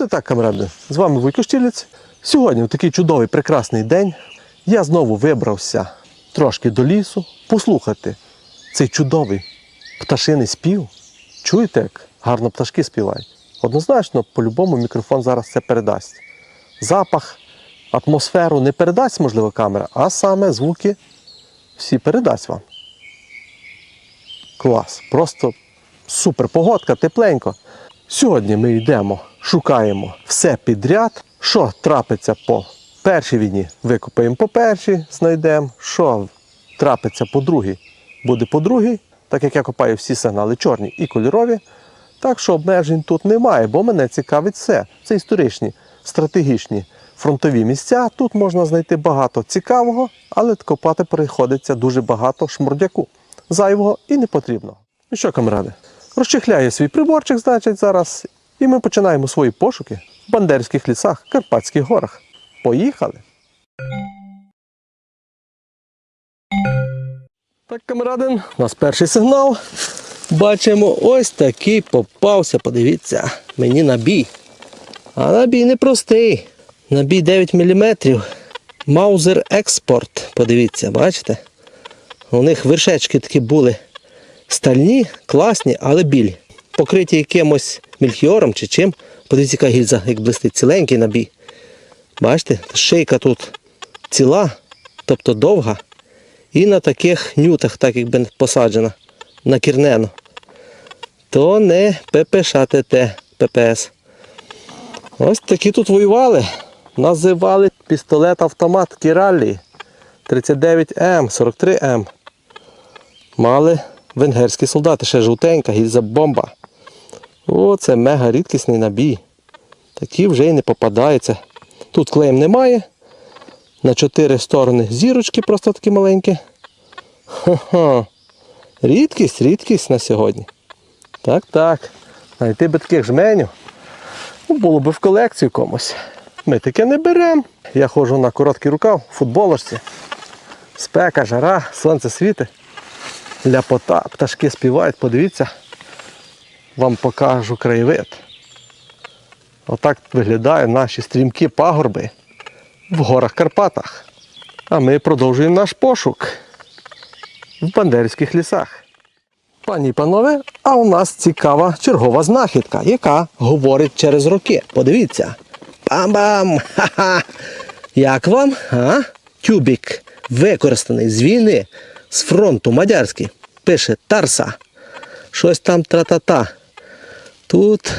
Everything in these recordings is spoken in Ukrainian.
От так, камради, з вами Вуйко. Сьогодні, в такий чудовий прекрасний день, я знову вибрався трошки до лісу, послухати цей чудовий пташиний спів. Чуєте, як гарно пташки співають? Однозначно, по-любому мікрофон зараз це передасть. Запах, атмосферу не передасть, можливо, камера, а саме звуки всі передасть вам. Клас. Просто супер погодка, тепленько. Сьогодні ми йдемо, шукаємо все підряд, що трапиться по першій війні, викопаємо по першій, знайдемо, що трапиться по другій, буде по другій, так як я копаю всі сигнали чорні і кольорові. Так що обмежень тут немає, бо мене цікавить все. Це історичні, стратегічні фронтові місця. Тут можна знайти багато цікавого, але копати приходиться дуже багато шмурдяку. Зайвого і непотрібного. Ну що, камради, розчехляє свій приборчик, значить, зараз, і ми починаємо свої пошуки в Бандерських лісах, Карпатських горах. Поїхали! Так, камрадин, у нас перший сигнал. Бачимо, ось такий попався. Подивіться, мені набій. А набій непростий. Набій 9 мм. Маузер експорт. Подивіться, бачите? У них вершечки такі були стальні, класні, але білі. Покриті якимось мільхіором чи чим. Подивіться, яка гільза, як блистить ціленький набій. Бачите, шийка тут ціла, тобто довга. І на таких нютах, так якби посаджена, накірнено. То не ППШ ТТ ППС. Ось такі тут воювали. Називали пістолет-автомат Кіраллі 39М, 43М. Мали венгерські солдати, ще жовтенька, гільза бомба. О, це мега рідкісний набій. Такі вже й не попадаються. Тут клеєм немає. На чотири сторони зірочки просто такі маленькі. Ха-ха. Рідкість, рідкість на сьогодні. Так, так. Знайти би таких жменю. Ну, було б в колекцію комусь. Ми таке не беремо. Я ходжу на короткий рукав, футболочці. Спека, жара, сонце світить. Ляпота, пташки співають, подивіться. Вам покажу краєвид. Отак виглядають наші стрімкі пагорби в горах Карпатах. А ми продовжуємо наш пошук в Бандерських лісах. Пані і панове, а у нас цікава чергова знахідка, яка говорить через роки. Подивіться. Бам-бам! Ха-ха! Як вам? А? Тюбік використаний з війни, з фронту мадярський. Пише Тарса. Щось там тра-та-та. Тут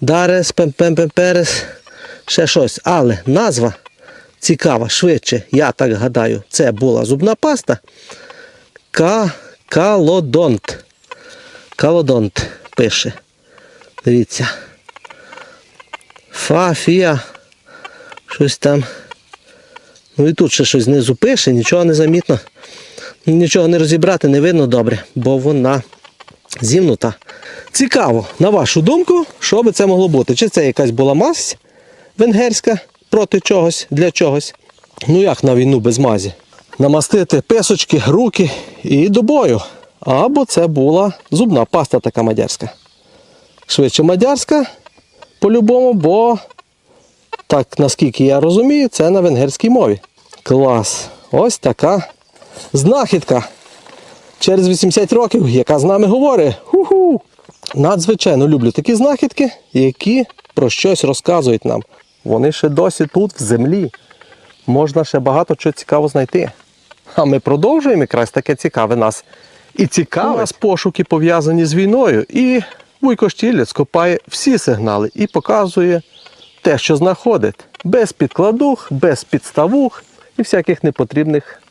Дарес, пем-пем-пем-перес, ще щось. Але назва цікава, швидше, я так гадаю, це була зубна паста. Ка... Калодонт. Калодонт пише. Дивіться. Фа, фіа. Щось там. Ну і тут ще щось знизу пише, нічого не замітно. Нічого не розібрати, не видно добре, бо вона зімнута. Цікаво, на вашу думку, що би це могло бути? Чи це якась була мазь венгерська проти чогось, для чогось? Ну як на війну без мазі? Намастити писочки, руки і до бою. Або це була зубна паста така мадярська. Швидше мадярська, по-любому, бо, так наскільки я розумію, це на венгерській мові. Клас. Ось така знахідка через 80 років, яка з нами говорить. Ху-ху. Надзвичайно люблю такі знахідки, які про щось розказують нам. Вони ще досі тут, в землі. Можна ще багато чого цікавого знайти. А ми продовжуємо якраз таке цікаве нас. І цікаве. У нас пошуки пов'язані з війною. І Вуйко Штілець копає всі сигнали і показує те, що знаходить. Без підкладух, без підставух і всяких непотрібних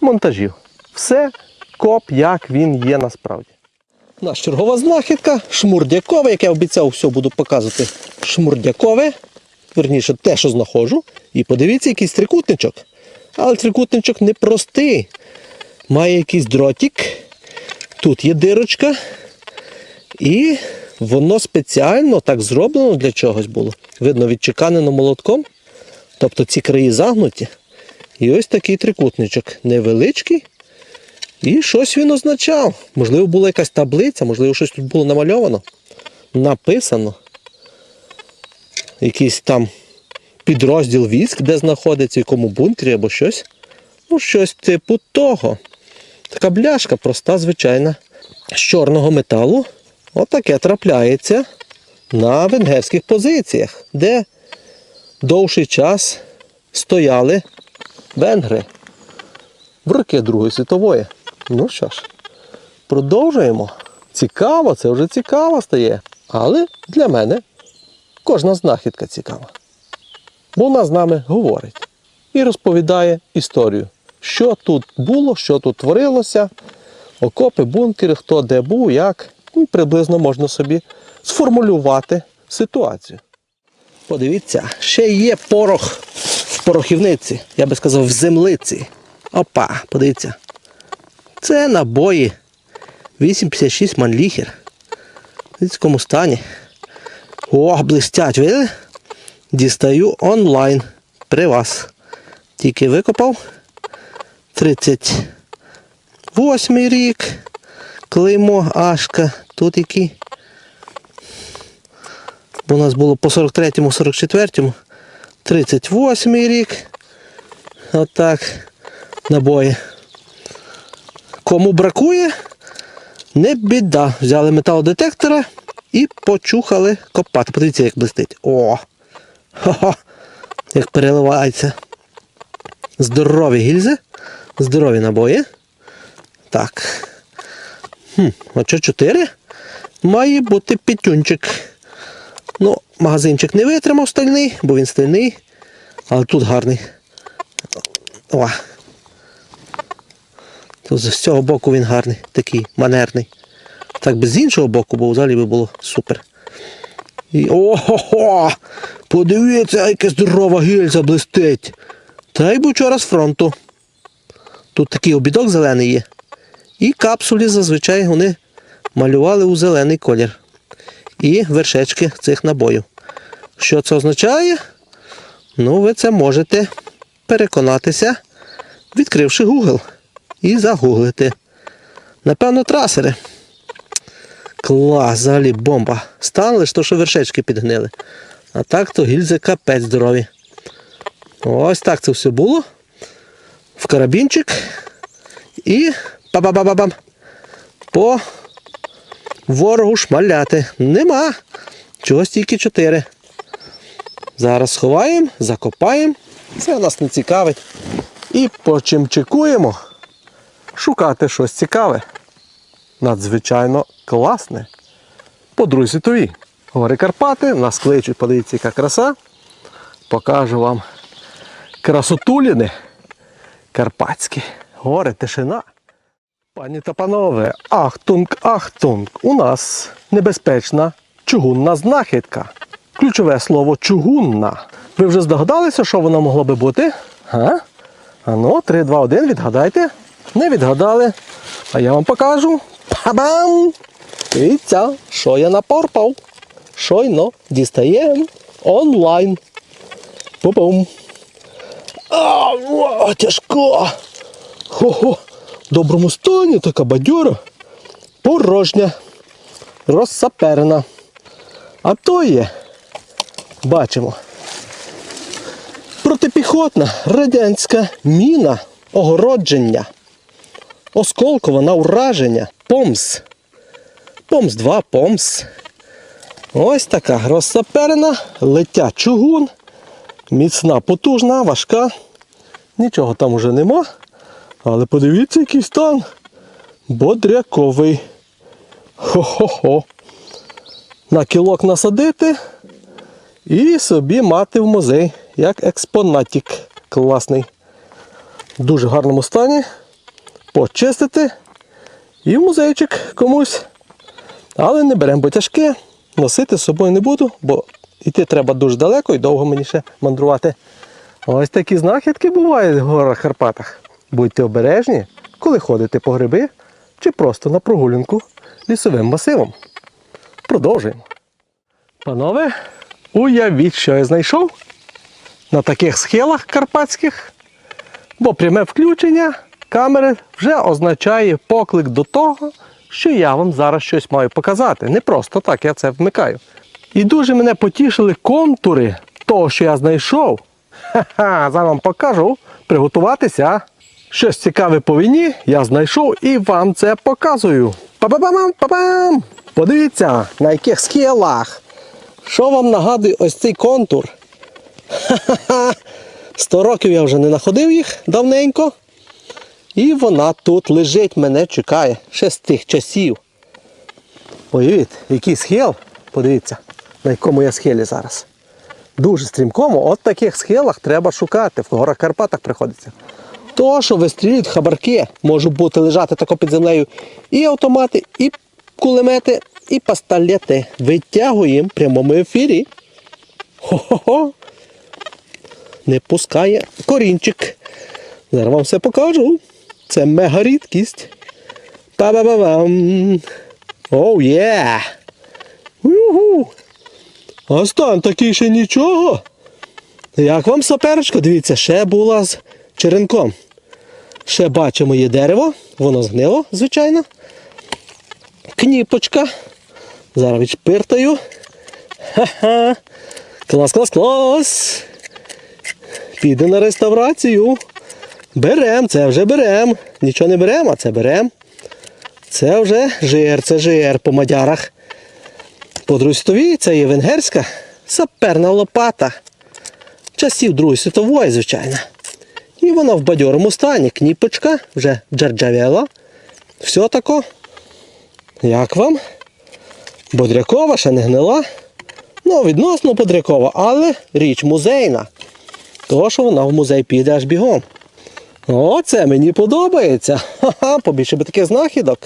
монтажів. Все коп, як він є насправді. Наша чергова знахідка шмурдякове, як я обіцяв, все буду показувати. Шмурдякове, верніше те, що знаходжу. І подивіться, якийсь трикутничок. Але трикутничок не простий. Має якийсь дротик. Тут є дирочка. І воно спеціально так зроблено для чогось було. Видно, відчеканено молотком. Тобто ці краї загнуті. І ось такий трикутничок. Невеличкий. І щось він означав. Можливо, була якась таблиця, можливо, щось тут було намальовано. Написано. якийсь там підрозділ військ, де знаходиться, в якому бункері або щось. Ну, щось типу того. Така бляшка проста, звичайна, з чорного металу. Отаке трапляється на венгерських позиціях, де довший час стояли венгри в роки Другої світової. Ну що ж, продовжуємо. Цікаво, це вже цікаво стає. Але для мене кожна знахідка цікава. Вона з нами говорить і розповідає історію, що тут було, що тут творилося, окопи, бункери, хто де був, як. І приблизно можна собі сформулювати ситуацію. Подивіться, ще є порох в порохівниці, я би сказав, в землиці. Опа, подивіться. Це набої 856 манліхер. В такому стані. О, блистять, видите? Дістаю онлайн при вас. Тільки викопав. 38 рік. Клеймо Ашка. Тут який. Бо у нас було по 43-му, 44-му. 38 рік. Отак. Набої. Кому бракує, не біда. Взяли металодетектора і почухали копати. Подивіться, як блистить. О! Хо-хо! Як переливається. Здорові гільзи, здорові набої. Так. Хм, що 4? Має бути п'ятюнчик. Ну, магазинчик не витримав стальний, бо він стальний. Але тут гарний. О. Тут з цього боку він гарний, такий манерний. Так би з іншого боку, бо взагалі би було супер. І, Ого! Подивіться, яка здорова гільза блистить. Та й був вчора з фронту. Тут такий обідок зелений є. І капсулі зазвичай вони малювали у зелений колір. І вершечки цих набоїв. Що це означає? Ну, ви це можете переконатися, відкривши Google і загуглити. Напевно, трасери. Клас, взагалі бомба. Стан лише то, що вершечки підгнили. А так то гільзи капець здорові. Ось так це все було. В карабінчик. І па-ба-ба-ба-бам. По ворогу шмаляти. Нема. Чогось тільки чотири. Зараз сховаємо, закопаємо. Це нас не цікавить. І почимчикуємо шукати щось цікаве. Надзвичайно класне. По Другій світовій. Гори Карпати нас кличуть, подивіться, яка краса. Покажу вам красотуліни карпатські. Гори, тишина. Пані та панове, ахтунг, ахтунг. У нас небезпечна чугунна знахідка. Ключове слово чугунна. Ви вже здогадалися, що воно могло би бути? А? Ану, 3, 2, 1, відгадайте. Не відгадали. А я вам покажу. Па-бам! Дивіться, що я напорпав. Щойно дістаємо онлайн. Пу-пум. А, тяжко. Хо-хо. В доброму стані така бадьора. Порожня. Розсаперена. А то є. Бачимо. Протипіхотна радянська міна огородження. Осколково на ураження. Помс. Помс 2, помс. Ось така розсаперена, летя чугун. Міцна, потужна, важка. Нічого там уже нема. Але подивіться, який стан. Бодряковий. Хо-хо-хо. На кілок насадити і собі мати в музей, як експонатик класний. В дуже гарному стані. Почистити і в музейчик комусь. Але не беремо, бо тяжке. Носити з собою не буду, бо йти треба дуже далеко і довго мені ще мандрувати. Ось такі знахідки бувають в горах Карпатах. Будьте обережні, коли ходите по гриби чи просто на прогулянку лісовим масивом. Продовжуємо. Панове, уявіть, що я знайшов на таких схилах карпатських, бо пряме включення камери вже означає поклик до того, що я вам зараз щось маю показати. Не просто так я це вмикаю. І дуже мене потішили контури того, що я знайшов. Ха-ха, зараз вам покажу. Приготуватися. Щось цікаве по війні я знайшов і вам це показую. Па-ба-бам, па-бам! Подивіться, на яких схилах. Що вам нагадує ось цей контур? Ха-ха-ха! Сто років я вже не знаходив їх давненько. І вона тут лежить, мене чекає ще з тих часів. Уявіть, який схил, подивіться, на якому я схилі зараз. Дуже стрімкому, от таких схилах треба шукати. В горах Карпатах приходиться. То, що вистрілюють хабарки, можуть бути лежати тако під землею і автомати, і кулемети, і пастолети. Витягуємо в прямому ефірі. Хо-хо-хо. Не пускає корінчик. Зараз вам все покажу. Це мега рідкість. Па-ба-ба-бам. Оу є! Уху! А стан такий ще нічого. Як вам саперечко? Дивіться, ще була з черенком. Ще бачимо є дерево, воно згнило, звичайно. Кніпочка. Зараз відшпиртаю. Ха-ха. Клас, клас, клас. Піде на реставрацію. Берем, це вже берем. Нічого не берем, а це берем. Це вже жир, це жир по мадярах. По Другій світовій це є венгерська саперна лопата. Часів Другої світової, звичайно. І вона в бадьорому стані. Кніпочка вже джарджавела. Все тако. Як вам? Бодрякова ще не гнила. Ну, відносно бодрякова, але річ музейна. Того, що вона в музей піде аж бігом. О, це мені подобається. Ха-ха, побільше би таких знахідок.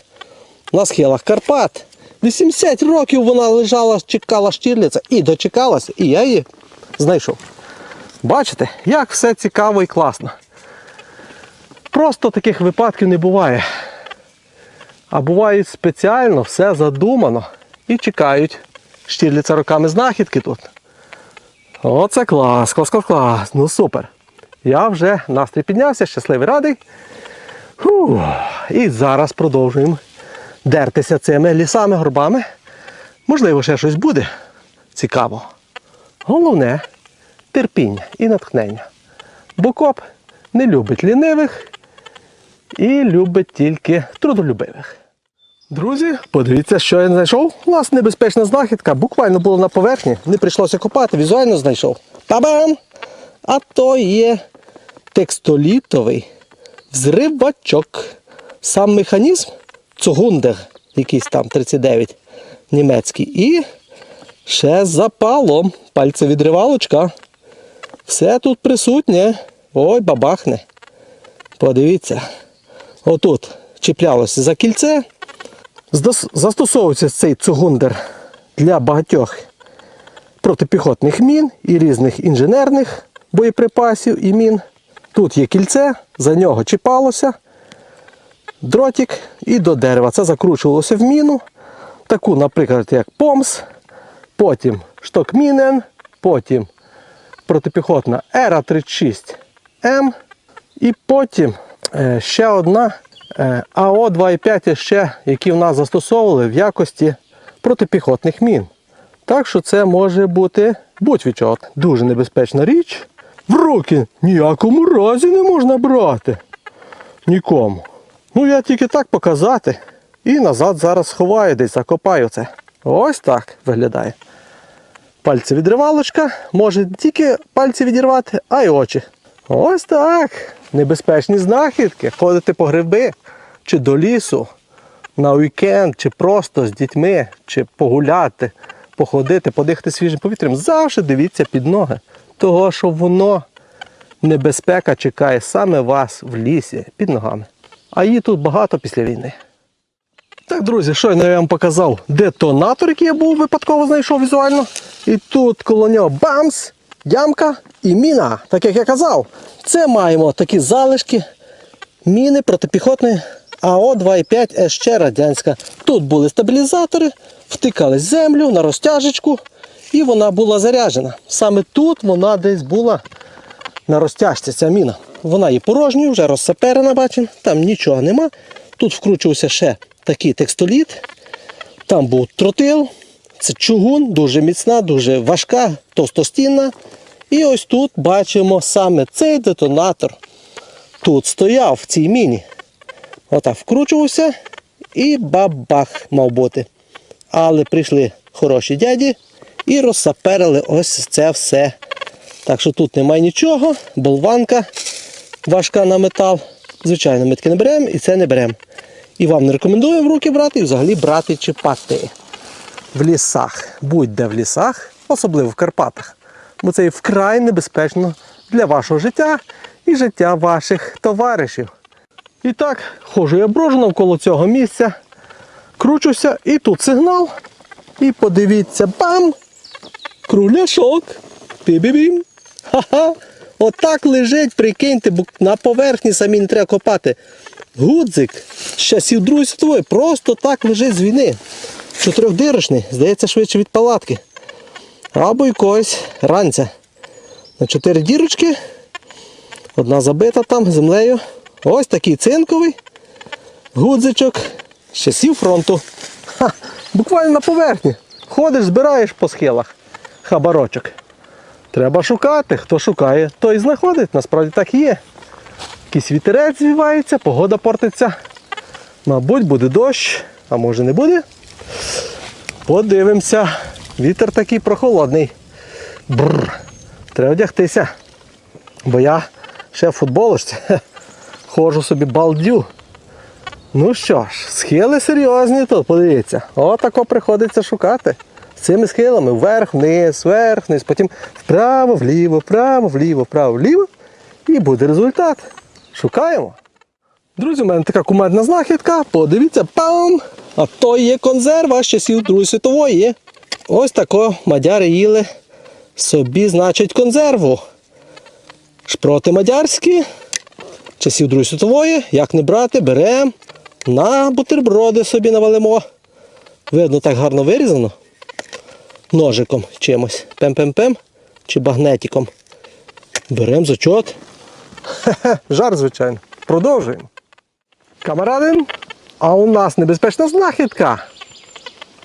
На схилах Карпат. 80 років вона лежала, чекала штірліця і дочекалася, і я її знайшов. Бачите, як все цікаво і класно. Просто таких випадків не буває. А буває спеціально все задумано і чекають штірліця роками знахідки тут. Оце клас, клас, клас, клас. Ну супер. Я вже настрій піднявся, щасливий радий. Фух. І зараз продовжуємо дертися цими лісами, горбами. Можливо, ще щось буде цікаво. Головне терпіння і натхнення. Бо коп не любить лінивих і любить тільки трудолюбивих. Друзі, подивіться, що я знайшов. Нас небезпечна знахідка, буквально було на поверхні, не прийшлося копати, візуально знайшов. Та-бам! А то є текстолітовий взривачок. Сам механізм цугундер, якийсь там 39 німецький. І ще з запалом. Пальцевідривалочка. Все тут присутнє. Ой, бабахне. Подивіться. Отут чіплялося за кільце. Застосовується цей цугундер для багатьох протипіхотних мін і різних інженерних боєприпасів і мін. Тут є кільце, за нього чіпалося дротик і до дерева. Це закручувалося в міну. Таку, наприклад, як помс, потім штокмінен, потім протипіхотна Ера 36 М. І потім е, ще одна е, АО 2,5 ще, які в нас застосовували в якості протипіхотних мін. Так що це може бути будь-від чого. Дуже небезпечна річ. В руки ніякому разі не можна брати. Нікому. Ну я тільки так показати. І назад зараз сховаю десь, закопаю це. Ось так виглядає. Пальці відривалочка, може не тільки пальці відірвати, а й очі. Ось так. Небезпечні знахідки. Ходити по гриби, чи до лісу, на вікенд, чи просто з дітьми, чи погуляти, походити, подихати свіжим повітрям. Завжди дивіться під ноги. Того, що воно небезпека чекає саме вас в лісі під ногами. А її тут багато після війни. Так, друзі, щойно я вам показав детонатор, який я був випадково знайшов візуально. І тут коло нього бамс, ямка і міна. Так як я казав, це маємо такі залишки міни протипіхотної АО 2,5 ще радянська. Тут були стабілізатори, втикали землю на розтяжечку, і вона була заряджена. Саме тут вона десь була на розтяжці ця міна. Вона є порожньою, вже розсаперена, бачимо, там нічого нема. Тут вкручувався ще такий текстоліт, там був тротил, Це чугун, дуже міцна, дуже важка, товстостінна. І ось тут бачимо саме цей детонатор. Тут стояв в цій міні. Отак вкручувався і бабах мав бути. Але прийшли хороші дяді і розсаперили ось це все. Так що тут немає нічого, болванка важка на метал. Звичайно, ми таке не беремо і це не беремо. І вам не рекомендую в руки брати і взагалі брати чіпати. В лісах, будь-де в лісах, особливо в Карпатах. Бо це є вкрай небезпечно для вашого життя і життя ваших товаришів. І так, ходжу я брожу навколо цього місця, кручуся, і тут сигнал. І подивіться, бам! Кругляшок. Пі-бі-бім. Ха-ха. Отак лежить, прикиньте, бо на поверхні самі не треба копати. Гудзик з часів Другої світової просто так лежить з війни. Чотирьохдирочний, здається, швидше від палатки. Або якогось ранця. На чотири дірочки. Одна забита там землею. Ось такий цинковий гудзичок з часів фронту. Ха, буквально на поверхні. Ходиш, збираєш по схилах хабарочок. Треба шукати. Хто шукає, той знаходить. Насправді так і є. Якийсь вітерець звівається, погода портиться. Мабуть, буде дощ, а може не буде. Подивимося. Вітер такий прохолодний. Бррр. Треба вдягтися. Бо я ще в футболочці. Ходжу собі балдю. Ну що ж, схили серйозні тут, подивіться. Отако приходиться шукати. Цими схилами вверх, вниз, вверх, вниз, потім вправо, вліво, вправо, вліво, вправо, вліво. І буде результат. Шукаємо. Друзі, у мене така кумедна знахідка. Подивіться, пам! А то є консерва з часів Другої світової. Ось тако мадяри їли собі, значить, консерву. Шпроти мадярські, часів Другої світової, як не брати, беремо на бутерброди собі навалимо. Видно, так гарно вирізано. Ножиком чимось. Пем-пем-пем чи багнетиком. Беремо зачот. Жар, звичайно. Продовжуємо. Камаради, а у нас небезпечна знахідка.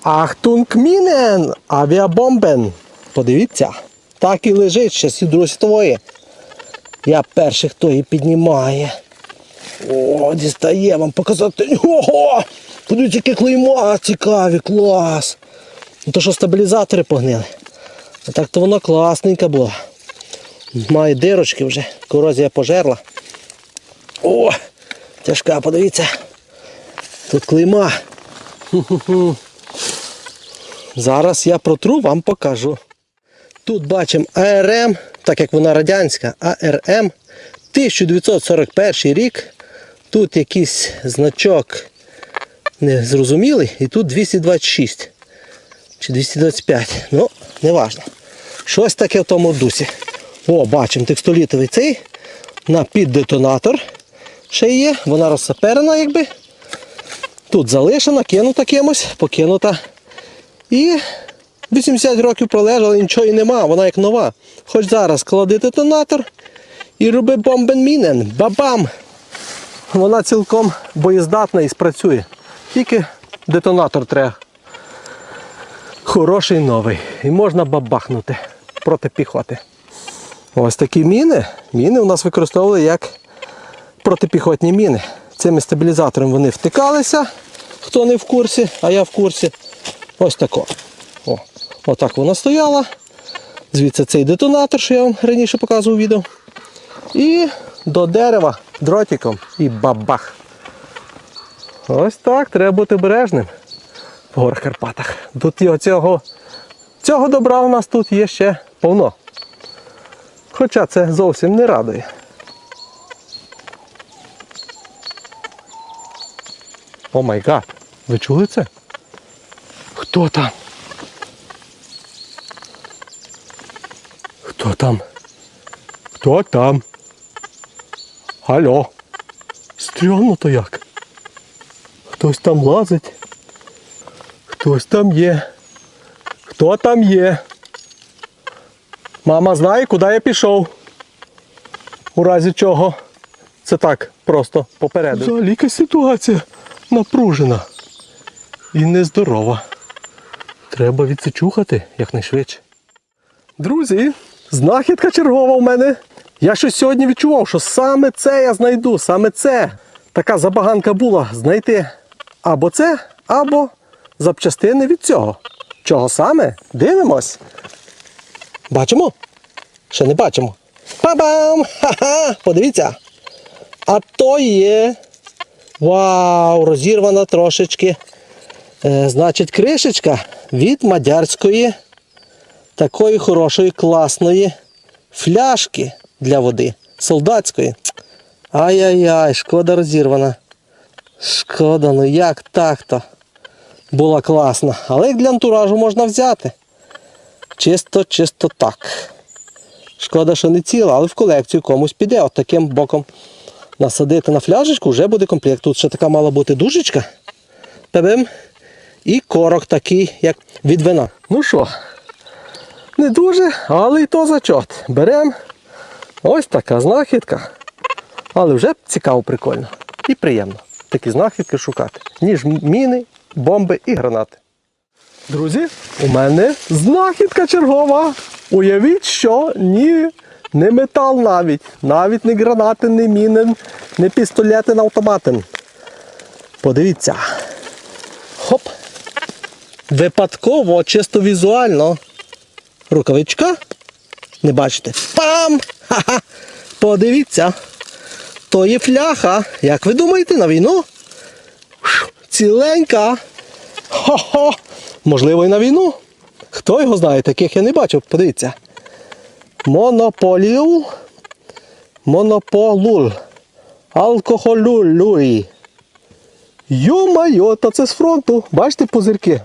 Ахтунг-мінен, авіабомбен. Подивіться, так і лежить з часів Другої світової. Я перший, хто її піднімає. О, дістає вам показати. Ого! Подивіться, яке клейма цікаві, клас. Ну то що стабілізатори погнили. А так то воно класненька була. Має дирочки вже, корозія пожерла. О! Тяжка, подивіться. Тут клейма. Зараз я протру, вам покажу. Тут бачимо АРМ, так як вона радянська, АРМ 1941 рік. Тут якийсь значок незрозумілий, і тут 226 чи 225. Ну, не важно. Щось таке в тому дусі. О, бачимо текстолітовий цей на піддетонатор. Ще є, вона розсаперена, якби. Тут залишена, кинута кимось, покинута. І 80 років пролежала, нічого і нема, вона як нова. Хоч зараз клади детонатор і роби бомбенмінен. Бабам! Вона цілком боєздатна і спрацює. Тільки детонатор треба. Хороший новий. І можна бабахнути проти піхоти. Ось такі міни. Міни у нас використовували як протипіхотні міни. Цими стабілізаторами вони втикалися, хто не в курсі, а я в курсі. Ось тако. О, отак вона стояла. Звідси цей детонатор, що я вам раніше показував відео. І до дерева дротиком і бабах. Ось так, треба бути обережним в горах Карпатах. Його цього, цього добра у нас тут є ще повно. Хоча це зовсім не радує. О май гад, ви чули це? Хто там? Хто там? Хто там? Алло. Стрьомно то як. Хтось там лазить. Хтось там є. Хто там є? Мама знає, куди я пішов. У разі чого. Це так, просто попереду. Взагалі якась ситуація напружена і нездорова. Треба відсичухати якнайшвидше. Друзі, знахідка чергова в мене. Я щось сьогодні відчував, що саме це я знайду, саме це. Така забаганка була знайти або це, або запчастини від цього. Чого саме? Дивимось. Бачимо? Ще не бачимо. Па-бам! Ха-ха! Подивіться. А то є. Вау! Розірвана трошечки. Е, значить, кришечка від мадярської такої хорошої, класної фляжки для води. Солдатської. Ай-яй-яй, шкода розірвана. Шкода, ну як так-то? Була класна. Але для антуражу можна взяти. Чисто, чисто так. Шкода, що не ціла, але в колекцію комусь піде. От таким боком насадити на фляжечку, вже буде комплект. Тут ще така мала бути дужечка. Пебем. І корок такий, як від вина. Ну що, не дуже, але і то зачот. Беремо. Ось така знахідка. Але вже цікаво, прикольно. І приємно такі знахідки шукати. Ніж міни, бомби і гранати. Друзі, у мене знахідка чергова. Уявіть, що ні, не метал навіть. Навіть не гранати, не міни, не пістолети, не автомати. Подивіться. Хоп. Випадково, чисто візуально. Рукавичка. Не бачите? Пам! Ха-ха! Подивіться. То є фляха. Як ви думаєте, на війну? Ціленька. Хо-хо! Можливо, і на війну. Хто його знає, таких я не бачив. Подивіться. Монополіул. Монополул. Алкоголюлюй. Йо-майо, та це з фронту. Бачите позирки?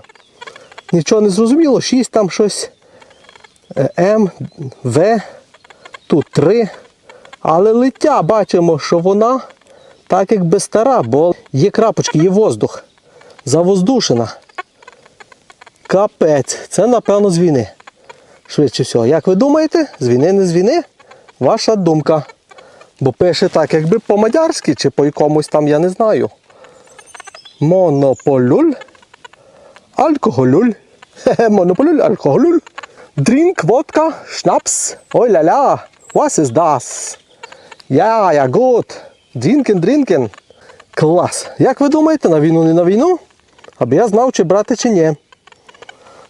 Нічого не зрозуміло. 6 там щось. Е, М, В. Тут 3. Але лиття бачимо, що вона так якби стара, бо є крапочки, є воздух. Завоздушена. Капець. Це напевно з війни. Швидше всього. Як ви думаєте, з війни не з війни? Ваша думка. Бо пише так, якби по-мадярськи чи по якомусь там, я не знаю. Монополюль. Алкоголюль. Хе-хе, монополюль, алкоголюль. Дрінк, водка, шнапс. Ой ля-ля. Was ist das? Я, я гуд. Дрінкен, дрінкен. Клас. Як ви думаєте, на війну, не на війну? Аби я знав, чи брати, чи ні.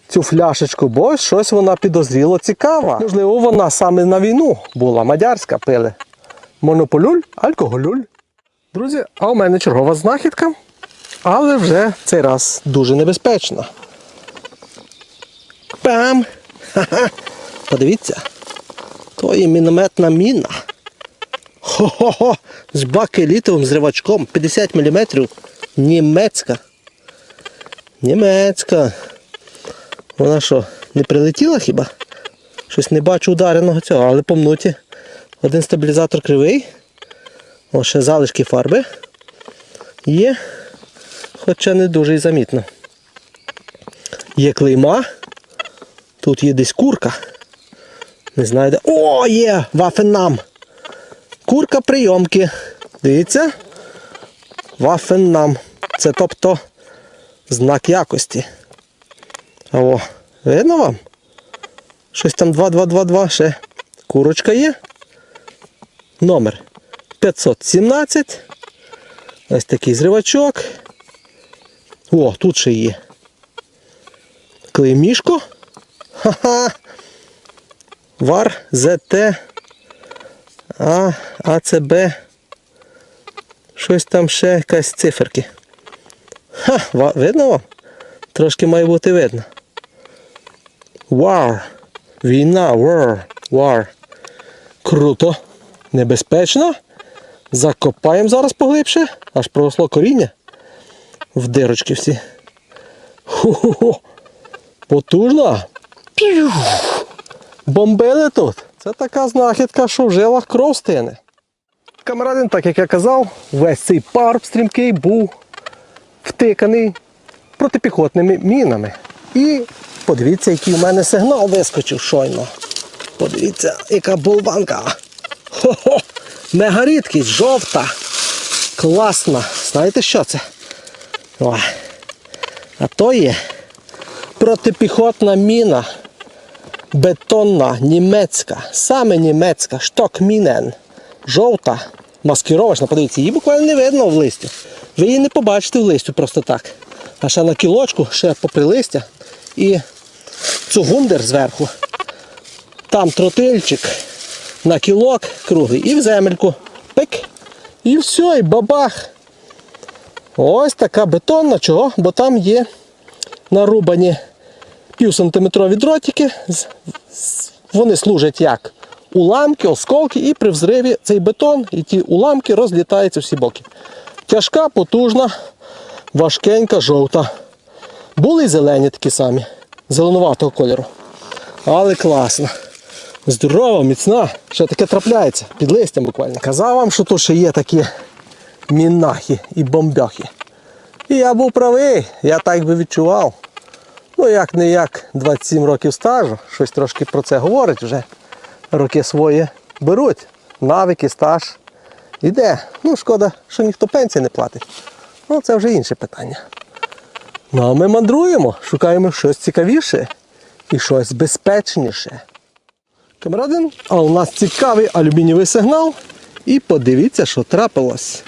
Цю фляшечку, бо щось вона підозріло цікава. Можливо, вона саме на війну була, мадярська пили. Монополюль, алкоголюль. Друзі, а у мене чергова знахідка, але вже цей раз дуже небезпечна. Пам! Ха-ха! Подивіться, то є мінометна міна. Хо-хо-хо! З бакелітовим зривачком 50 мм. Німецька. Німецька. Вона що, не прилетіла хіба? Щось не бачу удареного цього, але помнуті. Один стабілізатор кривий. О, ще залишки фарби. Є. Хоча не дуже і замітно. Є клейма. Тут є десь курка. Не знаю де. О, є! Вафеннам! Курка прийомки. Дивіться. Вафеннам. Це тобто знак якості. О, видно вам? Щось там 2222 ще. Курочка є. Номер 517. Ось такий зривачок. О, тут ще є. Клеймішко. Ха-ха. Вар ЗТ. А, АЦБ. Щось там ще якась циферки. Ха, видно вам? Трошки має бути видно. War. Війна, war, war. Круто. Небезпечно. Закопаємо зараз поглибше. Аж проросло коріння. В дирочки всі. Ху-ху-ху. Потужно. Бомбили тут. Це така знахідка, що в жилах кров стине. Камерадин, так як я казав, весь цей парк стрімкий був втиканий протипіхотними мінами. І подивіться, який у мене сигнал вискочив щойно. Подивіться, яка болванка. Хо-хо! Мега рідкість, жовта. Класна. Знаєте що це? Ой. А то є протипіхотна міна. Бетонна, німецька, саме німецька, штокмінен. Жовта, маскировочна, подивіться, її буквально не видно в листі. Ви її не побачите в листі просто так. А ще на кілочку, ще попри листя. І цугундер зверху. Там тротильчик на кілок круглий і в земельку. Пик. І все, і бабах. Ось така бетонна. Чого? Бо там є нарубані півсантиметрові дротики. Вони служать як уламки, осколки, і при взриві цей бетон і ті уламки розлітаються всі боки. Тяжка, потужна, важкенька, жовта. Були й зелені такі самі, зеленуватого кольору. Але класно. Здорова, міцна. Ще таке трапляється під листям буквально. Казав вам, що тут ще є такі мінахи і бомбяхи. І я був правий, я так би відчував. Ну, як не як 27 років стажу, щось трошки про це говорить вже. Роки свої беруть. Навики, стаж. Іде. Ну, шкода, що ніхто пенсії не платить. Ну, це вже інше питання. Ну, а ми мандруємо, шукаємо щось цікавіше і щось безпечніше. Камерадин, а у нас цікавий алюмінієвий сигнал. І подивіться, що трапилось.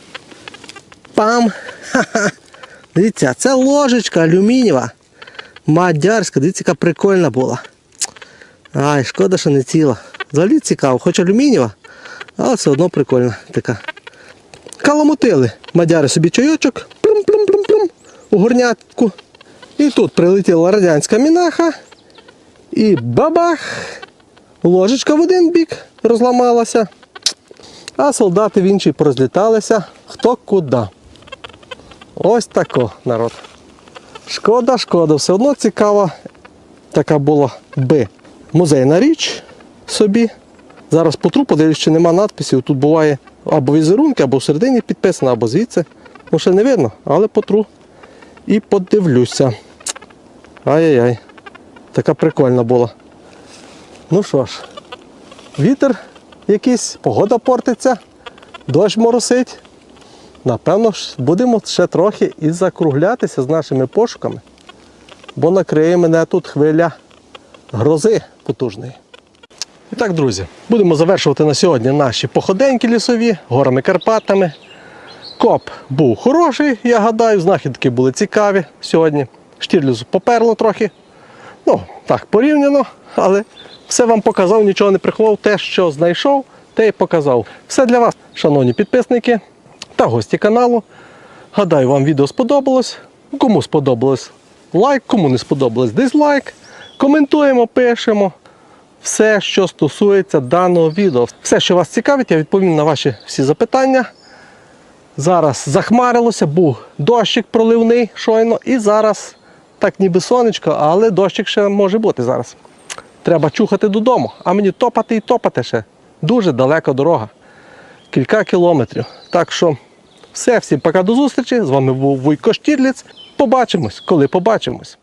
Пам! Ха-ха! Дивіться, це ложечка алюмінієва. Мадярська, дивіться, яка прикольна була. Ай, шкода, що не ціла. Взагалі цікаво, хоч алюмінієва, але все одно прикольна така. Каламутили мадяри собі чайочок, плюм-плюм-плюм-плюм, у горнятку. І тут прилетіла радянська мінаха. І бабах! Ложечка в один бік розламалася, а солдати в інший порозліталися хто куди. Ось тако, народ. Шкода, шкода, все одно цікава така була би музейна річ собі. Зараз потру, подивлюсь, чи нема надписів. Тут буває або візерунки, або всередині підписано, або звідси. Ну, ще не видно, але потру і подивлюся. Ай-яй-яй. Така прикольна була. Ну що ж, вітер якийсь, погода портиться, дощ моросить. Напевно, будемо ще трохи і закруглятися з нашими пошуками, бо накриє мене тут хвиля грози потужної. І так, друзі, будемо завершувати на сьогодні наші походеньки лісові, горами Карпатами. Коп був хороший, я гадаю, знахідки були цікаві сьогодні. Штірлюзу поперло трохи. Ну, так, порівняно, але все вам показав, нічого не приховав. Те, що знайшов, те і показав. Все для вас, шановні підписники та гості каналу. Гадаю, вам відео сподобалось. Кому сподобалось лайк, кому не сподобалось дизлайк. Коментуємо, пишемо. Все, що стосується даного відео. Все, що вас цікавить, я відповім на ваші всі запитання. Зараз захмарилося, був дощик проливний щойно, і зараз так ніби сонечко, але дощик ще може бути зараз. Треба чухати додому, а мені топати і топати ще. Дуже далека дорога. Кілька кілометрів. Так що все, всім пока до зустрічі. З вами був Вуйко Штірліц. Побачимось, коли побачимось.